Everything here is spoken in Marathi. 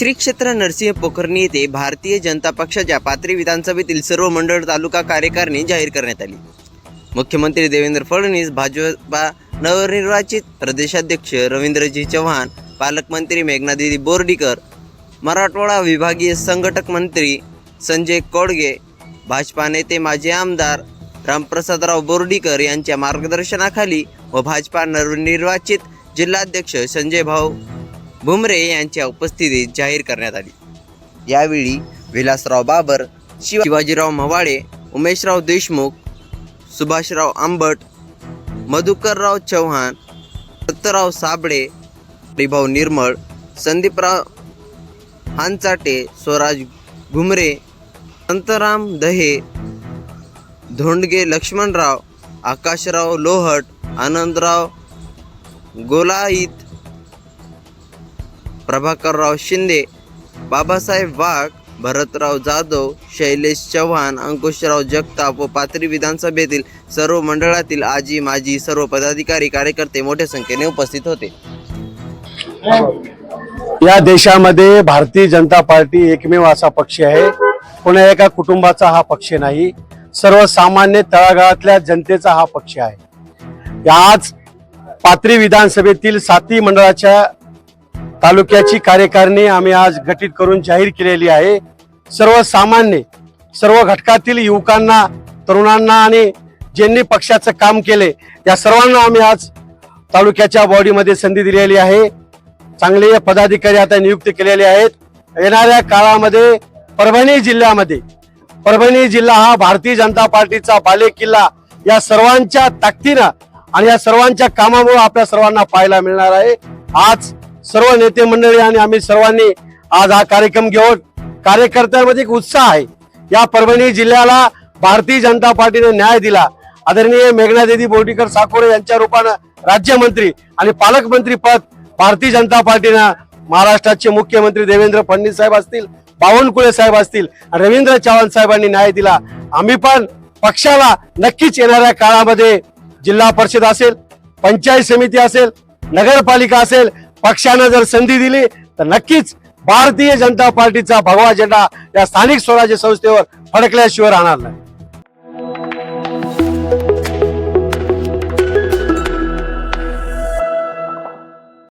श्री क्षेत्र नरसिंह पोखर्णी येथे भारतीय जनता पक्षाच्या पाथरी विधानसभेतील सर्व मंडळ तालुका कार्यकारिणी जाहीर करण्यात आली. मुख्यमंत्री देवेंद्र फडणवीस भाजपा नवनिर्वाचित प्रदेशाध्यक्ष रवींद्रजी चव्हाण पालकमंत्री मेघनादिदी बोर्डीकर मराठवाडा विभागीय संघटक मंत्री संजय कोडगे भाजपा नेते माजी आमदार रामप्रसादराव बोर्डीकर यांच्या मार्गदर्शनाखाली व भाजपा नवनिर्वाचित जिल्हाध्यक्ष संजय भाऊ भुमरे यांच्या उपस्थितीत जाहीर करण्यात आली. यावेळी विलासराव बाबर शिवाजीराव मवाळे उमेशराव देशमुख सुभाषराव आंबट मधुकरराव चव्हाण दत्तराव साबळे हरिभाऊ निर्मळ संदीपराव हानचाटे स्वराज घुमरे संतराम दहे धोंडगे लक्ष्मणराव आकाशराव लोहट आनंदराव गोलाईत प्रभाकरराव शिंदे बाबासाहेब वाघ भरतराव जाधव शैलेश चव्हाण अंकुशराव जगताप व पाथरी विधानसभेतील सर्व मंडळातील आजी माजी सर्व पदाधिकारी कार्यकर्ते मोठ्या संख्येने उपस्थित होते. या देशामध्ये भारतीय जनता पार्टी एकमेव असा पक्ष आहे. कोणा एका कुटुंबाचा हा पक्ष नाही. सर्वसामान्य तळागाळातल्या जनतेचा हा पक्ष आहे. या आज पाथरी विधानसभेतील साती मंडळाच्या तालुक्याची कार्यकारिणी आम्ही आज गठीत करून जाहीर केलेली आहे. सर्वसामान्य सर्व घटकातील युवकांना तरुणांना आणि ज्यांनी पक्षाचं काम केले या सर्वांना आम्ही आज तालुक्याच्या बॉडीमध्ये संधी दिलेली आहे. चांगले पदाधिकारी आता नियुक्त केलेले आहेत. येणाऱ्या काळामध्ये परभणी जिल्ह्यामध्ये परभणी जिल्हा हा भारतीय जनता पार्टीचा बालेकिल्ला या सर्वांच्या ताकदीनं आणि या सर्वांच्या कामामुळे आपल्या सर्वांना पाहायला मिळणार आहे. आज सर्व नेते मंडळी आणि आम्ही सर्वांनी आज हा कार्यक्रम घेऊन कार्यकर्त्यांमध्ये एक उत्साह आहे. या परभणी जिल्ह्याला भारतीय जनता पार्टीने न्याय दिला. आदरणीय मेघनादेवी बोर्डीकर साकोरे यांच्या रूपानं राज्यमंत्री आणि पालकमंत्री पद भारतीय जनता पार्टीनं महाराष्ट्राचे मुख्यमंत्री देवेंद्र फडणवीस साहेब असतील बावनकुळे साहेब असतील रवींद्र चव्हाण साहेबांनी न्याय दिला. आम्ही पण पक्षाला नक्कीच येणाऱ्या काळामध्ये जिल्हा परिषद असेल पंचायत समिती असेल नगरपालिका असेल पक्षानं जर संधी दिली तर नक्कीच भारतीय जनता पार्टीचा भगवा झेंडा या स्थानिक स्वराज्य संस्थेवर फडकल्याशिवाय राहणार नाही.